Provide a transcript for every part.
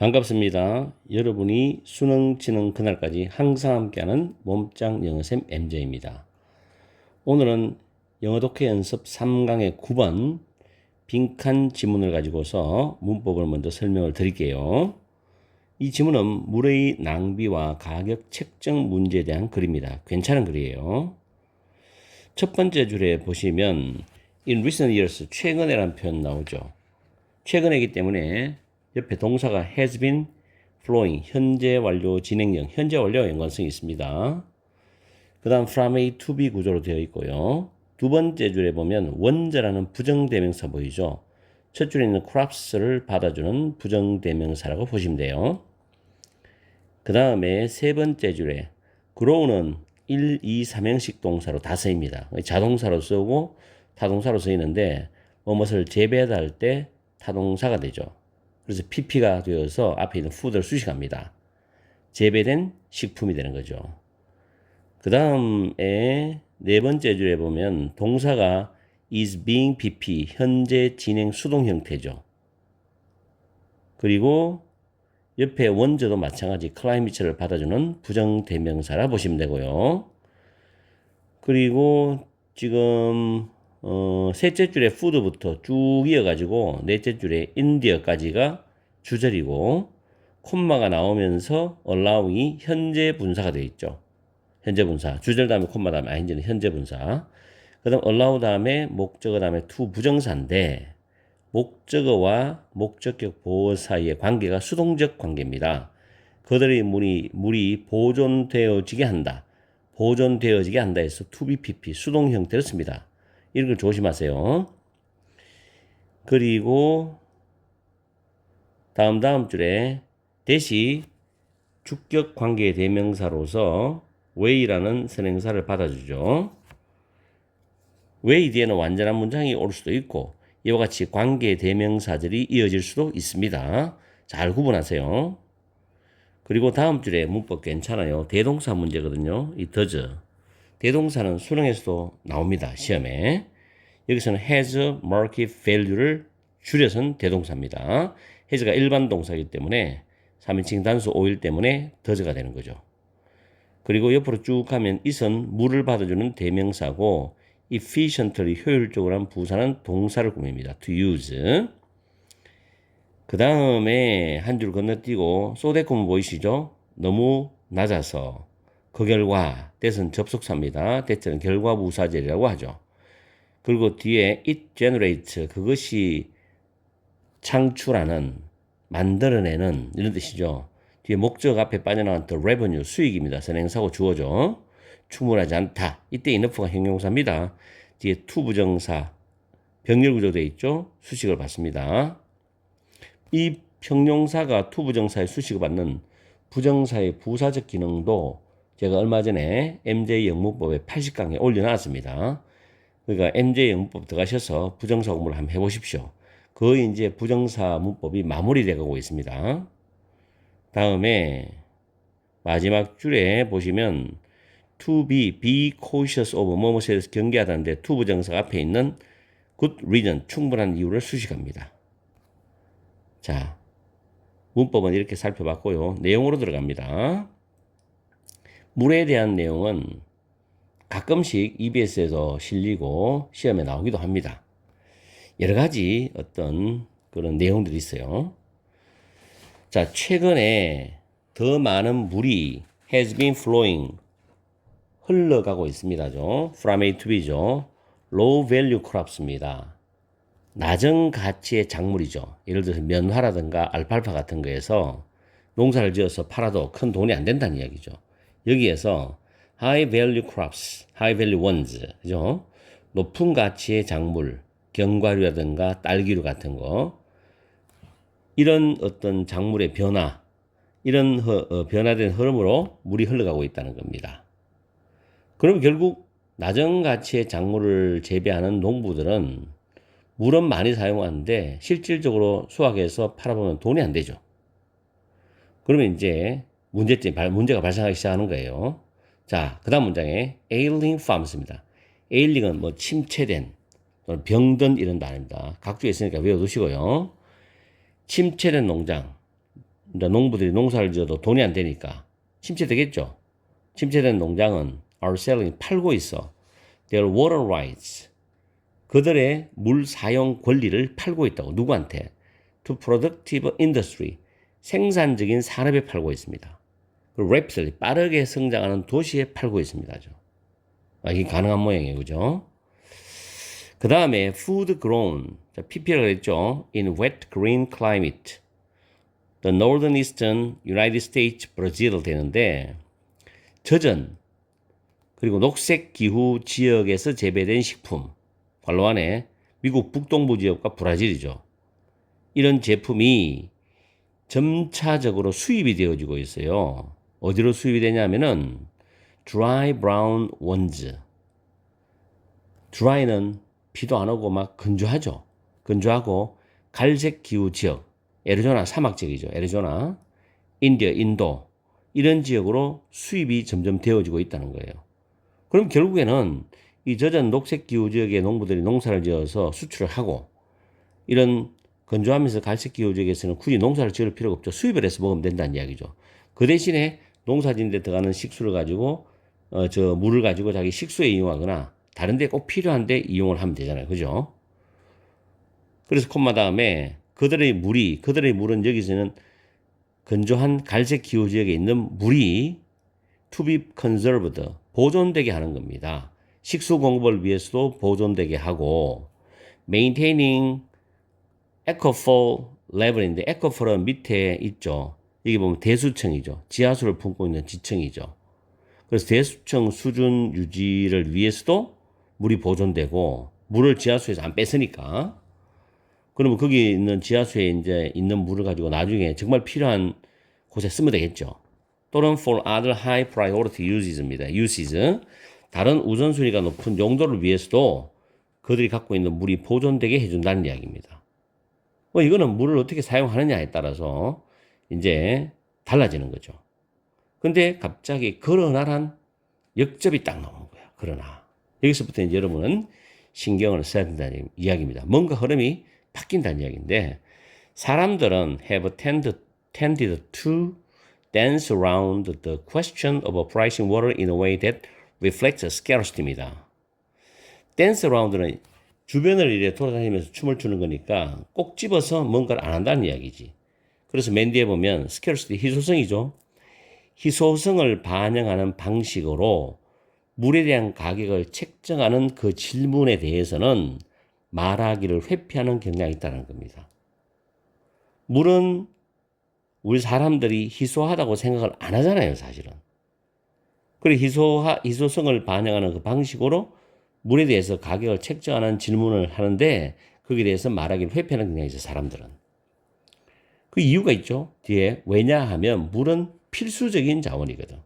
반갑습니다. 여러분이 수능 치는 그날까지 항상 함께하는 몸짱 영어쌤 MJ입니다. 오늘은 영어 독해 연습 3강의 9번 빈칸 지문을 가지고서 문법을 먼저 설명을 드릴게요. 이 지문은 물의 낭비와 가격 책정 문제에 대한 글입니다. 괜찮은 글이에요. 첫 번째 줄에 보시면 in recent years 최근에라는 표현 나오죠. 최근이기 때문에 옆에 동사가 has been flowing 현재 완료 진행형 현재 완료 연관성이 있습니다. 그 다음 from A to B 구조로 되어 있고요. 두 번째 줄에 보면 원자라는 부정대명사 보이죠. 첫 줄에 있는 crops를 받아주는 부정대명사라고 보시면 돼요. 그 다음에 세 번째 줄에 grow는 1, 2, 3형식 동사로 다 쓰입니다. 자동사로 쓰고 타동사로 쓰이는데 뭐뭇을 재배하다 할때 타동사가 되죠. 그래서 PP가 되어서 앞에 있는 food를 수식합니다. 재배된 식품이 되는 거죠. 그 다음에 네 번째 줄에 보면 동사가 is being PP, 현재 진행 수동 형태죠. 그리고 옆에 원저도 마찬가지 클라이미츠를 받아주는 부정 대명사라 보시면 되고요. 그리고 지금 어, 셋째 줄에 food부터 쭉 이어가지고 넷째 줄에 인디어까지가 주절이고 콤마가 나오면서 allowing이 현재 분사가 되어 있죠. 현재 분사. 주절 다음에 콤마 다음에 ing는 현재 분사. 그 다음 allow 다음에 목적어 다음에 to 부정사인데 목적어와 목적격 보호 사이의 관계가 수동적 관계입니다. 그들의 물이, 물이 보존되어지게 한다. 보존되어지게 한다 해서 to be pp 수동 형태를 씁니다. 이런 걸 조심하세요. 그리고 다음 다음 줄에 대시 주격 관계 대명사로서 way라는 선행사를 받아주죠. way 뒤에는 완전한 문장이 올 수도 있고 이와 같이 관계 대명사들이 이어질 수도 있습니다. 잘 구분하세요. 그리고 다음 줄에 문법 괜찮아요. 대동사 문제거든요. 이 does. 대동사는 수능에서도 나옵니다. 시험에. 여기서는 has market value를 줄여선 대동사입니다. has가 일반 동사이기 때문에 3인칭 단수 5일 때문에 does가 되는 거죠. 그리고 옆으로 쭉 가면 it은 물을 받아주는 대명사고 efficiently 효율적으로 한 부사는 동사를 꾸밉니다. to use. 그 다음에 한 줄 건너뛰고 소대꾸문 보이시죠? 너무 낮아서 그 결과 대선 접속사입니다. 대체는 결과 부사절이라고 하죠. 그리고 뒤에 it generates 그것이 창출하는 만들어내는 이런 뜻이죠. 뒤에 목적 앞에 빠져나온 the revenue 수익입니다. 선행사고 주어죠. 충분하지 않다. 이때 enough가 형용사입니다. 뒤에 to 부정사 병렬 구조되어 있죠. 수식을 받습니다. 이 형용사가 to 부정사의 수식을 받는 부정사의 부사적 기능도 제가 얼마 전에 MJ 영문법의 80강에 올려놨습니다. 그러니까 MJ 영문법 들어가셔서 부정사 공부를 한번 해보십시오. 거의 이제 부정사 문법이 마무리되어 가고 있습니다. 다음에 마지막 줄에 보시면 to be, be cautious of 뭐뭐에 대해서 경계하다는데 to 부정사 앞에 있는 good reason, 충분한 이유를 수식합니다. 자, 문법은 이렇게 살펴봤고요. 내용으로 들어갑니다. 물에 대한 내용은 가끔씩 EBS에서 실리고 시험에 나오기도 합니다. 여러 가지 어떤 그런 내용들이 있어요. 자, 최근에 더 많은 물이 has been flowing 흘러가고 있습니다죠. from A to B죠. low value crops입니다. 낮은 가치의 작물이죠. 예를 들어서 면화라든가 알팔파 같은 거에서 농사를 지어서 팔아도 큰 돈이 안 된다는 이야기죠. 여기에서 high value crops, high value ones, 그죠? 높은 가치의 작물, 견과류라든가 딸기류 같은 거, 이런 어떤 작물의 변화, 이런 허, 어, 변화된 흐름으로 물이 흘러가고 있다는 겁니다. 그럼 결국 낮은 가치의 작물을 재배하는 농부들은 물은 많이 사용하는데 실질적으로 수확해서 팔아보면 돈이 안 되죠. 그러면 이제 문제점, 문제가 발생하기 시작하는 거예요. 자, 그 다음 문장에 ailing farms입니다. ailing은 뭐 침체된, 또는 병든 이런 단어입니다. 각주에 있으니까 외워두시고요. 침체된 농장, 이제 농부들이 농사를 지어도 돈이 안 되니까 침체되겠죠. 침체된 농장은 are selling 팔고 있어. their water rights. 그들의 물 사용 권리를 팔고 있다고 누구한테? to productive industry. 생산적인 산업에 팔고 있습니다. 그리고 rapidly 빠르게 성장하는 도시에 팔고 있습니다. 아, 이게 가능한 모양이에요. 그죠? 그 다음에 food grown. 자, PPL가 그랬죠. in wet green climate. the northern eastern United States, 브라질 되는데 젖은 그리고 녹색 기후 지역에서 재배된 식품 관로 안에 미국 북동부 지역과 브라질이죠. 이런 제품이 점차적으로 수입이 되어지고 있어요. 어디로 수입이 되냐면은 dry brown ones. dry는 비도 안 오고 막 건조하죠. 건조하고 갈색 기후 지역, 애리조나 사막 지역이죠. 애리조나, 인디어, 인도 이런 지역으로 수입이 점점 되어지고 있다는 거예요. 그럼 결국에는 이 젖은 녹색 기후 지역의 농부들이 농사를 지어서 수출을 하고 이런 건조하면서 갈색 기후 지역에서는 굳이 농사를 지을 필요가 없죠. 수입을 해서 먹으면 된다는 이야기죠. 그 대신에 농사짓는데 들어가는 식수를 가지고 어, 저 물을 가지고 자기 식수에 이용하거나 다른데 꼭 필요한데 이용을 하면 되잖아요. 그죠? 그래서 콤마 다음에 그들의 물이 그들의 물은 여기서는 건조한 갈색 기후 지역에 있는 물이 to be conserved 보존되게 하는 겁니다. 식수 공급을 위해서도 보존되게 하고 maintaining aquifer level인데 aquifer은 밑에 있죠. 여기 보면 대수층이죠. 지하수를 품고 있는 지층이죠. 그래서 대수층 수준 유지를 위해서도 물이 보존되고 물을 지하수에서 안 뺐으니까 그러면 거기 있는 지하수에 이제 있는 물을 가지고 나중에 정말 필요한 곳에 쓰면 되겠죠. 또는 for other high priority uses입니다. uses. 다른 우선순위가 높은 용도를 위해서도 그들이 갖고 있는 물이 보존되게 해준다는 이야기입니다. 뭐 이거는 물을 어떻게 사용하느냐에 따라서 이제 달라지는 거죠. 근데 갑자기 그러나란 역접이 딱 나오는 거야. 그러나. 여기서부터 이제 여러분은 신경을 써야 된다는 이야기입니다. 뭔가 흐름이 바뀐다는 이야기인데 사람들은 have tended, tended to dance around the question of pricing water in a way that reflects scarcity입니다. dance around는 주변을 이래 돌아다니면서 춤을 추는 거니까 꼭 집어서 뭔가를 안 한다는 이야기지. 그래서 맨 뒤에 보면 scarcity 희소성이죠. 희소성을 반영하는 방식으로 물에 대한 가격을 책정하는 그 질문에 대해서는 말하기를 회피하는 경향이 있다는 겁니다. 물은 우리 사람들이 희소하다고 생각을 안 하잖아요, 사실은. 그리고 희소하, 희소성을 반영하는 그 방식으로 물에 대해서 가격을 책정하는 질문을 하는데 거기에 대해서 말하기를 회피하는 경향이 있어요, 사람들은. 그 이유가 있죠. 뒤에 왜냐하면 물은 필수적인 자원이거든.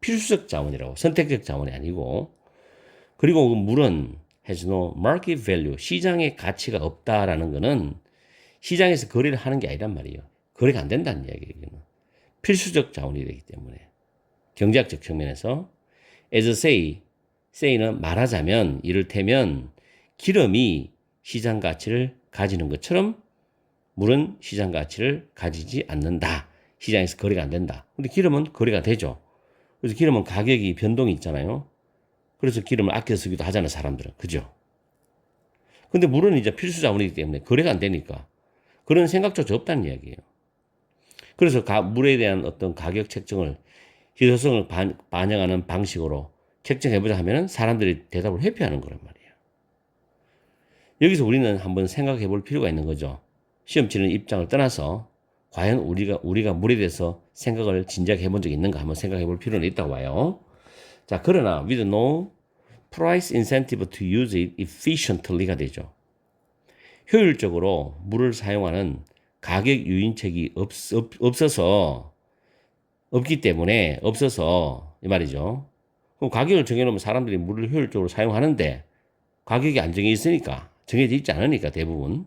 필수적 자원이라고 선택적 자원이 아니고 그리고 그 물은 has no market value 시장의 가치가 없다라는 것은 시장에서 거래를 하는 게 아니란 말이에요. 거래가 안 된다는 이야기예요. 필수적 자원이 되기 때문에 경제학적 측면에서 as say say는 말하자면 이를테면 기름이 시장 가치를 가지는 것처럼 물은 시장 가치를 가지지 않는다. 시장에서 거래가 안 된다. 근데 기름은 거래가 되죠. 그래서 기름은 가격이 변동이 있잖아요. 그래서 기름을 아껴 쓰기도 하잖아요, 사람들은. 그죠? 근데 물은 이제 필수 자원이기 때문에 거래가 안 되니까 그런 생각조차 없다는 이야기예요. 그래서 가, 물에 대한 어떤 가격 책정을 희소성을 반, 반영하는 방식으로 책정해보자 하면은 사람들이 대답을 회피하는 거란 말이에요. 여기서 우리는 한번 생각해 볼 필요가 있는 거죠. 시험 치는 입장을 떠나서 과연 우리가, 우리가 물에 대해서 생각을 진작에 해본 적이 있는가 한번 생각해 볼 필요는 있다고 봐요. 자, 그러나 with no price incentive to use it efficiently가 되죠. 효율적으로 물을 사용하는 가격 유인책이 없, 없, 없어서 없기 때문에 없어서 이 말이죠. 그럼 가격을 정해놓으면 사람들이 물을 효율적으로 사용하는데 가격이 안 정해 있으니까 정해져 있지 않으니까 대부분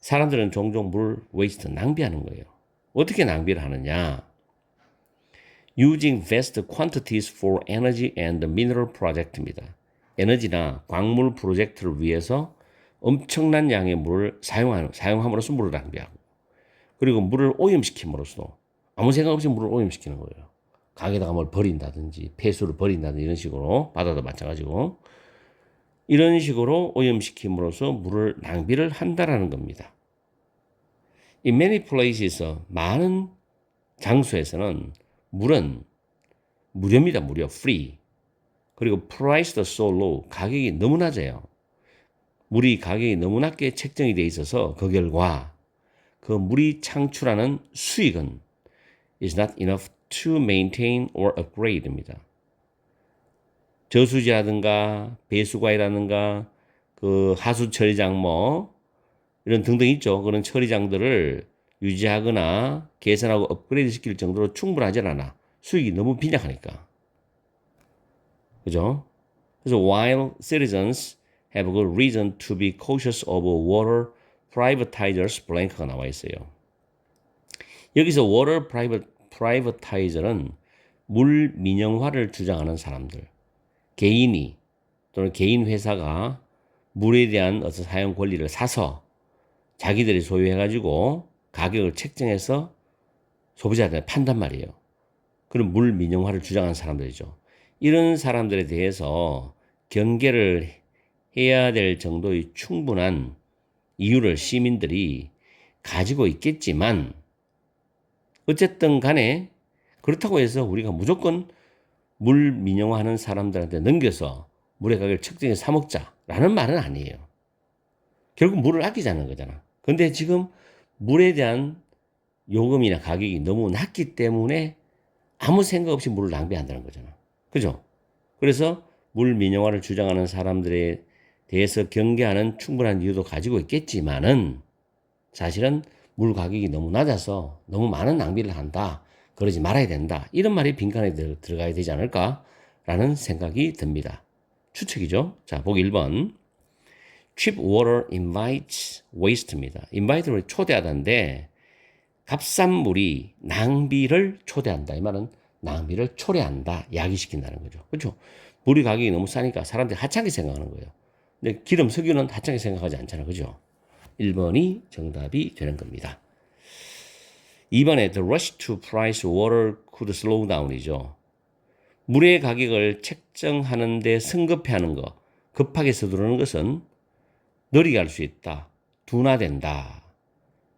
사람들은 종종 물 웨이스트 낭비하는 거예요. 어떻게 낭비를 하느냐? using vast quantities for energy and mineral project입니다. 에너지나 광물 프로젝트를 위해서 엄청난 양의 물을 사용하는, 사용함으로써 물을 낭비하고, 그리고 물을 오염시킴으로써 아무 생각 없이 물을 오염시키는 거예요. 강에다가 뭘 버린다든지 폐수를 버린다든지 이런 식으로 바다도 마찬가지고 이런 식으로 오염시킴으로써 물을 낭비를 한다라는 겁니다. In many places 많은 장소에서는 물은 무료입니다. 무료 free. 그리고 priced so low 가격이 너무 낮아요. 물이 가격이 너무 낮게 책정이 돼 있어서 그 결과 그 물이 창출하는 수익은 is not enough to maintain or upgrade입니다. 저수지라든가 배수관이라든가 그 하수 처리장 뭐 이런 등등 있죠. 그런 처리장들을 유지하거나 개선하고 업그레이드 시킬 정도로 충분하지 않아. 수익이 너무 빈약하니까. 그죠? 그래서 while citizens have good reason to be cautious of water privatizers blank가 나와 있어요. 여기서 water private privatizer은 물 민영화를 주장하는 사람들, 개인이 또는 개인 회사가 물에 대한 어떤 사용 권리를 사서 자기들이 소유해가지고 가격을 책정해서 소비자들한테 판단 말이에요. 그런 물 민영화를 주장하는 사람들이죠. 이런 사람들에 대해서 경계를 해야 될 정도의 충분한 이유를 시민들이 가지고 있겠지만 어쨌든 간에 그렇다고 해서 우리가 무조건 물 민영화하는 사람들한테 넘겨서 물의 가격을 측정해서 사먹자라는 말은 아니에요. 결국 물을 아끼자는 거잖아. 근데 지금 물에 대한 요금이나 가격이 너무 낮기 때문에 아무 생각 없이 물을 낭비한다는 거잖아. 그죠? 그래서 물 민영화를 주장하는 사람들에 대해서 경계하는 충분한 이유도 가지고 있겠지만은 사실은 물 가격이 너무 낮아서 너무 많은 낭비를 한다. 그러지 말아야 된다. 이런 말이 빈칸에 들, 들어가야 되지 않을까라는 생각이 듭니다. 추측이죠. 자, 보기 1번. cheap water invites waste입니다. invite를 초대하다인데 값싼 물이 낭비를 초대한다. 이 말은 낭비를 초래한다. 야기시킨다는 거죠. 그렇죠? 물이 가격이 너무 싸니까 사람들이 하찮게 생각하는 거예요. 근데 기름, 석유는 하찮게 생각하지 않잖아. 그죠? 1번이 정답이 되는 겁니다. 2번에 the rush to price water could slow down이죠. 물의 가격을 책정하는데 성급해하는 것, 급하게 서두르는 것은 느리게 할 수 있다. 둔화된다.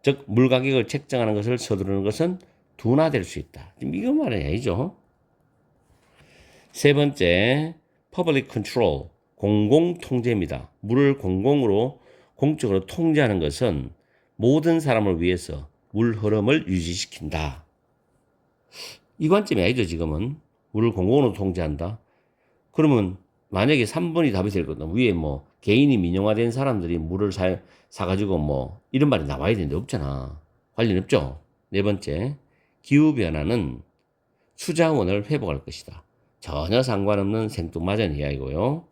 즉, 물 가격을 책정하는 것을 서두르는 것은 둔화될 수 있다. 지금 이거 말해야죠. 세 번째, public control, 공공 통제입니다. 물을 공공으로 공적으로 통제하는 것은 모든 사람을 위해서 물 흐름을 유지시킨다. 이 관점이 아니죠, 지금은. 물을 공공으로 통제한다. 그러면 만약에 3번이 답이 될 거다. 위에 뭐 개인이 민영화된 사람들이 물을 사, 사가지고 뭐 이런 말이 나와야 되는데 없잖아. 관련 없죠. 네 번째, 기후변화는 수자원을 회복할 것이다. 전혀 상관없는 생뚱맞은 이야기고요.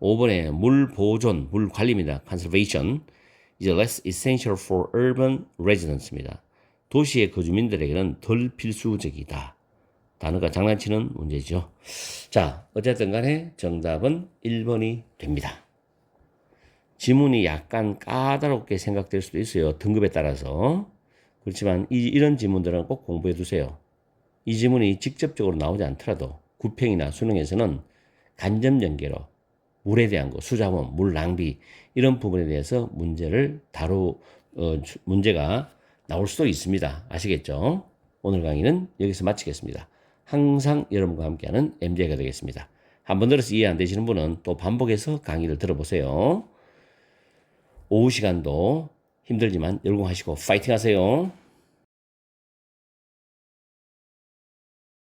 5번에 물 보존, 물 관리입니다. conservation is less essential for urban residents입니다. 도시의 거주민들에게는 덜 필수적이다. 단어가 장난치는 문제죠. 자, 어쨌든 간에 정답은 1번이 됩니다. 지문이 약간 까다롭게 생각될 수도 있어요. 등급에 따라서. 그렇지만 이, 이런 지문들은 꼭 공부해 두세요. 이 지문이 직접적으로 나오지 않더라도 구평이나 수능에서는 간접 연계로 물에 대한 거, 수자원, 물 낭비 이런 부분에 대해서 문제를 다루 어, 문제가 나올 수도 있습니다. 아시겠죠? 오늘 강의는 여기서 마치겠습니다. 항상 여러분과 함께하는 MJ가 되겠습니다. 한 번 들어서 이해 안 되시는 분은 또 반복해서 강의를 들어보세요. 오후 시간도 힘들지만 열공하시고 파이팅 하세요.